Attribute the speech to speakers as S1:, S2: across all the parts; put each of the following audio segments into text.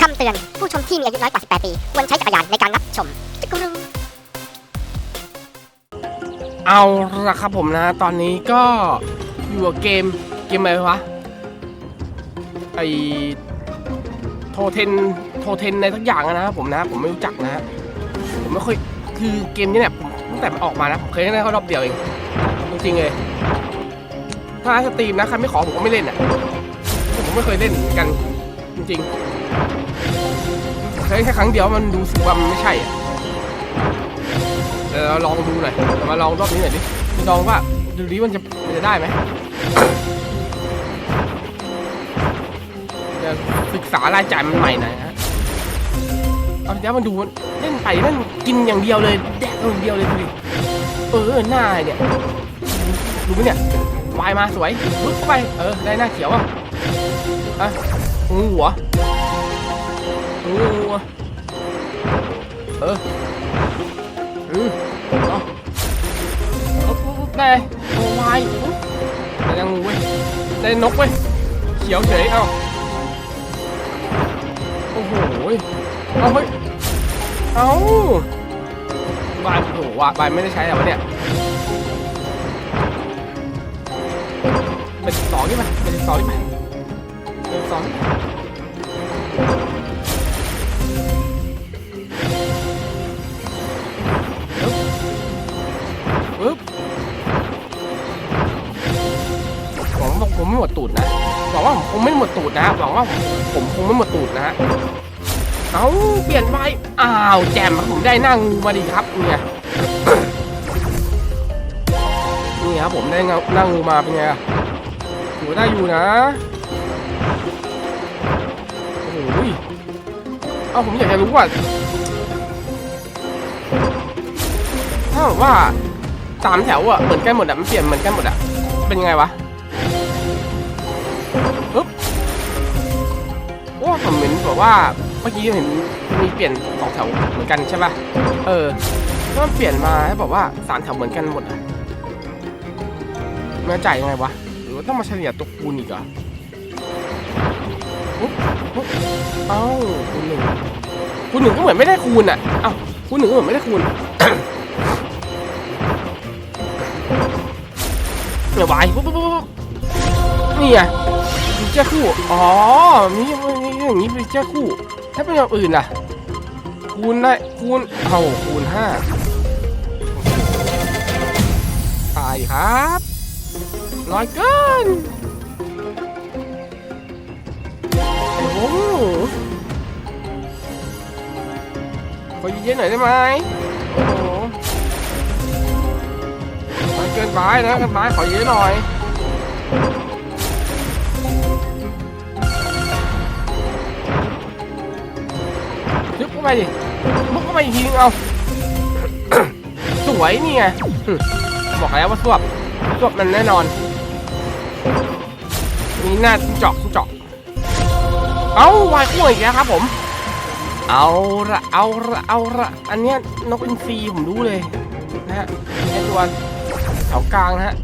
S1: คำเตือน ผู้ชมที่มีอายุน้อยกว่า 18 ปี ควรใช้จักรยานในการรับชมจักรึง
S2: เอาละครับผมนะ ตอนนี้ก็อยู่กับเกมเกมอะไรวะ ไอโทเทนโทเทนในทักอย่างอะนะครับผมนะ ผมไม่รู้จักนะผมไม่ค่อยคือเกมนี้เนี่ยตั้งแต่มันออกมานะผมเคยเล่นแค่รอบเดียวเอง จริงๆเลย ถ้าสตรีมนะใครไม่ขอผมก็ไม่เล่นอะผมไม่เคยเล่นเหมือนกันจริงๆ เคยเล่นแค่ครั้งเดียวมันดูสึกว่ามันไม่ใช่อะเดี๋ยวเราลองดูหน่อยมาลองรอบนี้หน่อยดิลองว่าดูดิมันจะมันจะได้ไหมเดี๋ยวศึกษารายจ่ายมันใหม่หน่อยฮะเอาเดี๋ยวมันดูเล่นไปเล่นกินอย่างเดียวเลยแดกอย่างเดียวเลยดูดิเออหน้าเนี่ยดูไหมเนี่ยวายมาสวยปึ๊บเข้าไปเออได้หน้าเขียวอะอะงูหัว งูหัวเอออืมเอาเอาปุ๊บปุ๊บได้โอ้วายไปยังงูเว้ยได้นกเว้ยเขียวเฉยเอาโอ้โหเอาเฮ้ยเอาบายโอ้โหว่ะบายไม่ได้ใช้แล้ววะเนี่ยเป็นสองนี่ไหมเป็นสองนี่ไหมเป็นสอง หมดตูดนะหวังว่าผมคงไม่หมดตูดนะหวังว่าผมคงไม่หมดตูดนะฮะเอาเปลี่ยนไปอ้าวแจมผมได้หน้างูมาดีครับเนี่ยนี่ครับผมได้หน้างูมาเป็นไงถือว่าได้อยู่นะโอ้โหเอาผมอยากจะรู้ว่าถ้าแบบว่าสามแถวอะเหมือนกันหมดอะมันเปลี่ยนเหมือนกันหมดอะเป็นยังไงวะ ปึ๊บโอ้ผมเห็นแบบว่าเมื่อกี้เห็นมีเปลี่ยนสองแถวเหมือนกันใช่ป่ะ เออถ้ามันเปลี่ยนมาให้บอกว่าสามแถวเหมือนกันหมดอะมันจะจ่ายยังไงวะ หรือว่าต้องมาเฉลี่ยตัวคูณอีกอปุ๊บปุ๊บเอ้าคูณหนึ่งคูณหนึ่งก็เหมือนไม่ได้คูณอะ เอ้าคูณหนึ่งก็เหมือนไม่ได้คูณเดี๋ยววายปุ๊บปุ๊บปุ๊บปุ๊บนี่ไง เจอร์คู่ อ๋อ มีมีอย่างนี้ฟีเจอร์คู่ ถ้าเป็นอย่างอื่นล่ะ คูณได้คูณ เอาคูณห้าตายครับน้อยเกิน โอ้โหขอเย็นๆหน่อยได้ไหมโอ้โหมันเกินไปนะเกินไปขอเยอะหน่อย เข้าไปดิมุกเข้าไปอีกทีนึงเอา สวยนี่ไงบอกแล้วว่าสวบสวบมันแน่นอนมีหน้าจิ้งจอกจิ้งจอกเอาวายคู่อีกแล้วครับผม เอาละเอาละเอาละอันเนี้ยนกอินทรีผมรู้เลยนะฮะไอตัวแถวกลางนะฮะ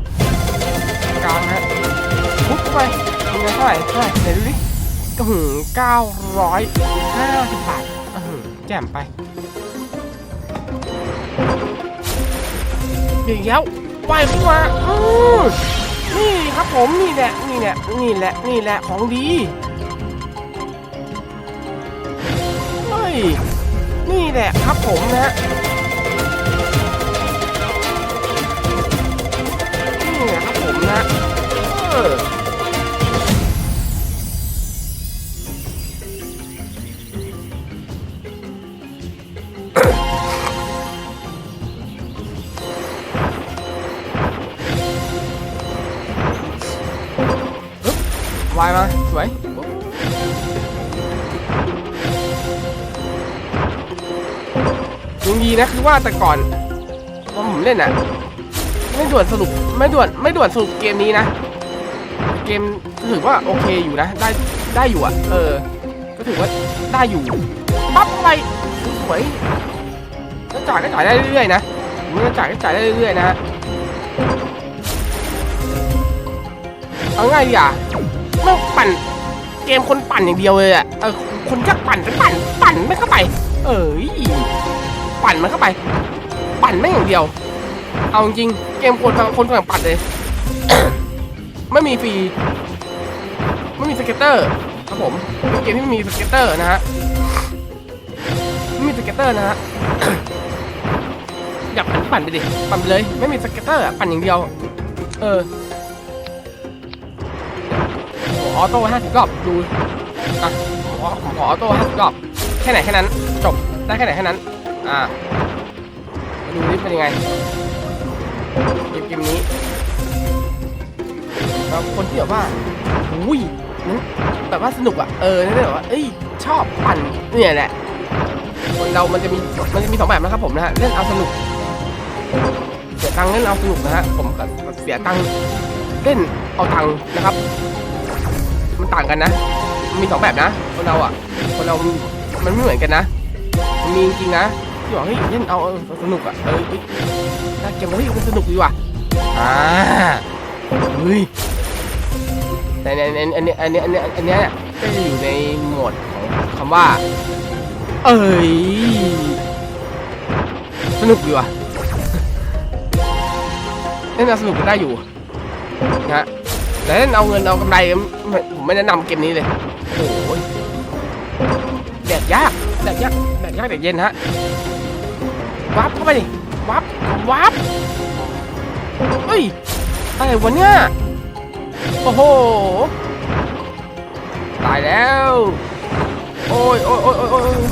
S2: กลางนะฮะปุ๊บไปเงินเท่าไหร่เท่าไหร่ไหนดูดิก็หือเก้าร้อยห้าสิบบาท แจ่มไปอีกแล้วไปเข้นมาอือนี่ครับผมนี่แหละนี่แหละนี่แหละนี่แหละของดีเฮ้ยนี่แหละครับผมนะ วายมาสวยยังดีนะคือว่าแต่ก่อนตอนผมเล่นอะไม่ด่วนสรุปไม่ด่วนไม่ด่วนสรุปเกมนี้นะ เกมถือว่าโอเคอยู่นะ ได้ได้อยู่อะเออ ก็ถือว่าได้อยู่ปั๊บไปสวยก็จ่ายก็จ่ายได้เรื่อยๆนะมันก็จ่ายก็จ่ายได้เรื่อยๆนะฮะเอาง่ายดีอะ ไม่ปั่น เกมคนปั่นอย่างเดียวเลยอะเออคนจะปั่นปปั่น ปั่นไม่เข้าไป เอ้ยปั่นมันเข้าไป ปั่นไม่อย่างเดียว เอาจริงเกมคนคนกำลังปั่นเลย ไม่มีฟรีไม่มีสเก็ตเตอร์ครับผมเป็นเกมที่ไม่มีสเก็ตเตอร์นะฮะไม่มีสเก็ตเตอร์นะฮะอยากปั่นปั่นไปดิปั่นไปเลย ไม่มีสเก็ตเตอร์อะปั่นอย่างเดียว เออ ออโต้ห้าสิบรอบดูอะผมขอขอออโต้ห้าสิบรอบแค่ไหนแค่นั้นจบได้แค่ไหนแค่นั้นอ่ามาดูนี่เป็นยังไงเกมเกมนี้แล้วคนที่แบบว่าอุ้ยนั้นแบบว่าสนุกอะเออนั่นแบบว่าเอ้ยชอบปั่นเนี่ยแหละคนเรามันจะมีมันจะมีสองแบบนะครับผมนะฮะเล่นเอาสนุกเสียตังค์เล่นเอาสนุกนะฮะผมก็เสียตังค์เล่นเอาตังค์นะครับ มันต่างกันนะ มันมีสองแบบนะคนเราอะคนเรา มันไม่เหมือนกันนะมันมีจริงๆนะที่บอกเฮ้ยเล่นเอาเอาสนุกอะเออเฮ้ยถ้าเกมเฮ้ยมันสนุกดีว่ะอ่าเฮ้ยแต่ในในอันนี้อันนี้อันนี้อันนี้เนี่ยก็จะอยู่ในโหมดของคำว่า เอ้ยสนุกดีว่ะเล่นเอาสนุกก็ได้อยู่นะฮะ แต่เล่นเอาเงินเอากำไรไม่ผมไม่แนะนำเกมนี้เลยโอ้ยแดกยากแดกยากแดกยากแดกเย็นฮะวับเข้าไปดิวับวับเฮ้ยอะไรวะเนี่ยโอ้โหตายแล้วโอ้ยโอ้ยโอ้ยโอ้ยโอ้ย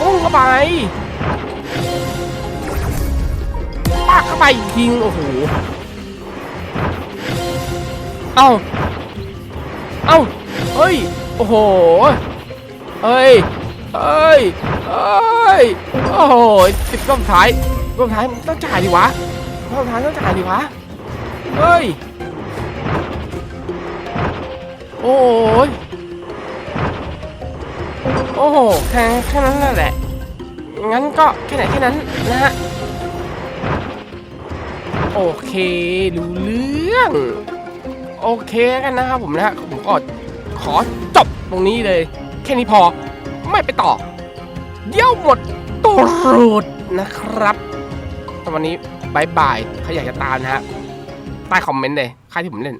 S2: ปุ้งเข้าไปปากเข้าไปอีกทีนึงโอ้โห เอ้า เอ้า เฮ้ย โอ้โห เฮ้ย เฮ้ย เฮ้ย โอ้โหสิบรอบสุดท้ายรอบสุดท้ายมันต้องจ่ายดิวะรอบสุดท้ายต้องจ่ายดิวะ เฮ้ย โอ้ยโอ้โหแค่แค่นั้นแหละ งั้นก็แค่ไหนแค่นั้นนะฮะ โอเค รู้เรื่อง โอเคกันนะครับผมนะฮะผมก็ขอจบตรงนี้เลย แค่นี้พอไม่ไปต่อ เดี๋ยวหมดตูรูดนะครับสำหรับวันนี้บายบายใครอยากจะตามนะฮะใต้คอมเมนต์เลยค่ายที่ผมเล่น